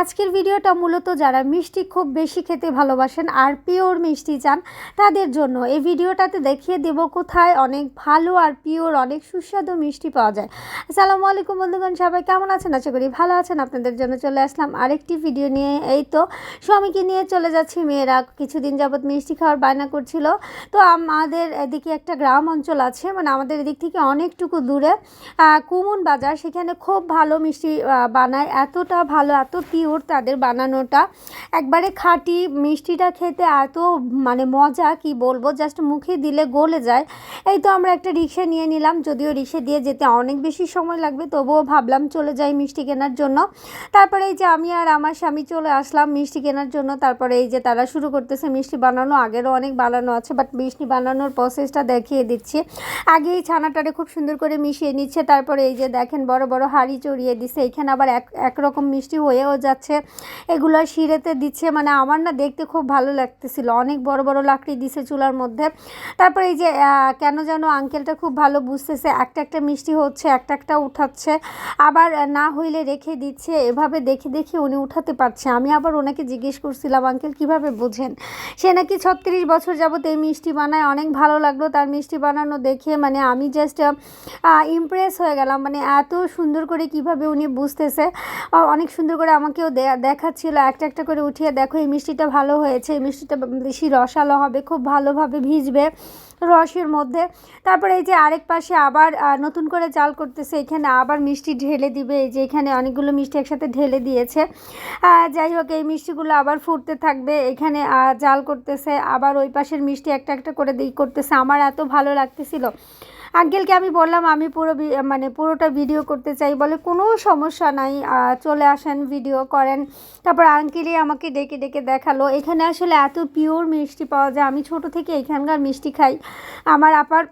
আজকের ভিডিওটা মূলত যারা মিষ্টি খুব বেশি খেতে ভালোবাসেন আর পিওর মিষ্টি চান, তাদের জন্য। এই ভিডিওটাতে দেখিয়ে দেব কোথায় অনেক ভালো আর পিওর, অনেক সুস্বাদু মিষ্টি পাওয়া যায়। আসসালামু আলাইকুম বন্ধুগণ, সবাই কেমন আছেন? আশা করি ভালো আছেন। আপনাদের জন্য চলে আসলাম আরেকটি ভিডিও নিয়ে। এই তো, স্বামীকে নিয়ে চলে যাচ্ছি। মেয়েরা কিছুদিন যাবৎ মিষ্টি খাওয়ার বায়না করছিল। তো আমাদের এদিকে একটা গ্রাম অঞ্চল আছে মানে আমাদের এদিক থেকে অনেকটুকু দূরে। কুমুন বাজার, সেখানে খুব ভালো মিষ্টি বানায়। এতটা ভালো, এত পিওর তাদের বানানোটা। একবারে খাঁটি, মিষ্টিটা খেতে এত মানে মজা, কি বলব জাস্ট মুখে দিলে গলে যায়। এই তো আমরা একটা রিক্সা নিয়ে নিলাম, যদিও রিক্সা দিয়ে যেতে অনেক বেশি সময় লাগবে, তবুও ভাবলাম চলে যাই মিষ্টি কেনার জন্য। তারপরে এই যে আমি আর আমার স্বামী চলে আসলাম মিষ্টি কেনার জন্য, তারপরে এই যে তারা শুরু করতেছে মিষ্টি বানানো, আগেরও অনেক বানানো আছে বাট মিষ্টি বানানোর প্রসেসটা দেখিয়ে দিচ্ছি। আগে এই ছানাটারে খুব সুন্দর করে মিশিয়ে নিচ্ছে, তারপরে এই যে দেখেন বড় বড় হাঁড়ি চড়িয়ে দিচ্ছে, এখানে আবার এক, একরকম মিষ্টি হয়েও যাচ্ছে। এগুলো শিরেতে দিচ্ছে মানে আমার না দেখতে খুব ভালো লাগতেছিল। অনেক বড় বড় লাকড়ি দিছে চুলার মধ্যে। তারপরে এই যে কেন যেন আঙ্কেলটা খুব ভালো বুঝতেছে, একটা একটা মিষ্টি হচ্ছে, একটা একটা উঠাচ্ছে। আবার না হইলে রেখে দিচ্ছে, এভাবে দেখে দেখে উনি উঠাতে পারছে। আমি আবার ওনাকে জিজ্ঞেস করছিলাম, আঙ্কেল, কীভাবে বুঝেন? সে নাকি ছত্রিশ বছর যাবত এই মিষ্টি বানায়, অনেক ভালো লাগল তার মিষ্টি বানানো দেখে। মানে আমি জাস্ট ইমপ্রেস হয়ে গেলাম। মানে এত সুন্দর করে কীভাবে উনি বুঝতেছে। অনেক সুন্দর করে আমাকেও দে- দেখাচ্ছিল, একটা একটা করে উঠিয়ে, দেখো, এই মিষ্টিটা ভালো হয়েছে, এই মিষ্টিটা বেশি রসালো হবে, খুব ভালোভাবে ভিজবে রসের মধ্যে। তারপরে এই যে আরেক পাশে আবার নতুন করে চাল করতেছে, এখানে আবার মিষ্টি ঢেলে দিবে। এই যে এখানে অনেকগুলো মিষ্টি একসাথে ঢেলে দিয়েছে। যাই হোক, এই মিষ্টিগুলো আবার ফুটতে থাকবে। এখানে জাল করতেছে, আবার ওই পাশের মিষ্টি একটা একটা করে দিই করতেছে। আমার এত ভালো লাগতেছিল। আঙ্কেলকে আমি বললাম, আমি পুরো মানে পুরোটা ভিডিও করতে চাই। বলে, কোনো সমস্যা নাই চলে আসেন ভিডিও করেন। তারপর আঙ্কেলই আমাকে ডেকে ডেকে দেখাল। এখানে আসলে এত পিওর মিষ্টি পাওয়া যায়। আমি ছোট থেকে এখানকার মিষ্টি খাই। আমার আপার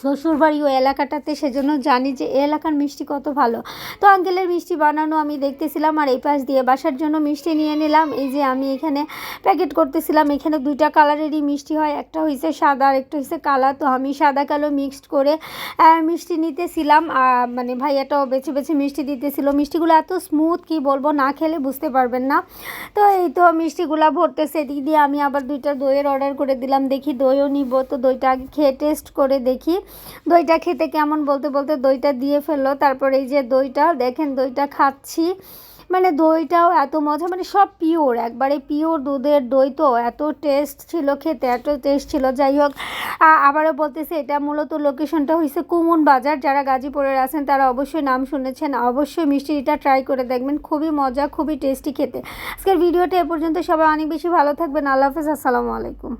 শ্বশুরবাড়ি ওই এলাকাটাতে, সেজন্য জানি যে এই এলাকার মিষ্টি কত ভালো। তো আঙ্কেলের মিষ্টি বানানো আমি দেখতেছিলাম আর এই পাশ দিয়ে বাসার জন্য মিষ্টি নিয়ে নিলাম। এই যে আমি এখানে প্যাকেট করতেছিলাম, এখানে দুইটা কালারেরই মিষ্টি হয়, একটা হয়েছে সাদা আর একটা হয়েছে কালা। তো আমি সাদা কালো মিক্সড করে মিষ্টি নিতেছিলাম। মানে ভাইয়াটাও বেছে বেছে মিষ্টি দিতেছিল। মিষ্টিগুলো এত স্মুথ, কি বলব, না খেলে বুঝতে পারবেন না। তো এই তো মিষ্টিগুলো ভরতেছে, এদিক দিয়ে আমি আবার দুইটা দইয়ের অর্ডার করে দিলাম। দেখি দইও নিব। তো দইটা আগে খেয়ে টেস্ট করে দেখি। দইটা খেতে কেমন বলতে বলতে দইটা দিয়ে ফেলল। তারপর এই যে দইটা, দেখেন দইটা খাচ্ছি। মানে দইটাও এত মজা মানে সব পিওর একবারে পিওর দুধের দই তো। এত টেস্ট ছিল খেতে, এত টেস্ট ছিল। যাই হোক আবারও বলতেছে, এটা মূলত লোকেশনটা হয়েছে কুমুন বাজার। যারা গাজীপুরের আছেন, তারা অবশ্যই নাম শুনেছেন। অবশ্যই মিষ্টিটা ট্রাই করে দেখবেন। খুবই মজা, খুবই টেস্টি খেতে। আজকের ভিডিওটা এ পর্যন্ত সবাই অনেক বেশি ভালো থাকবেন। আল্লাহ হাফেজ, আসসালামু আলাইকুম।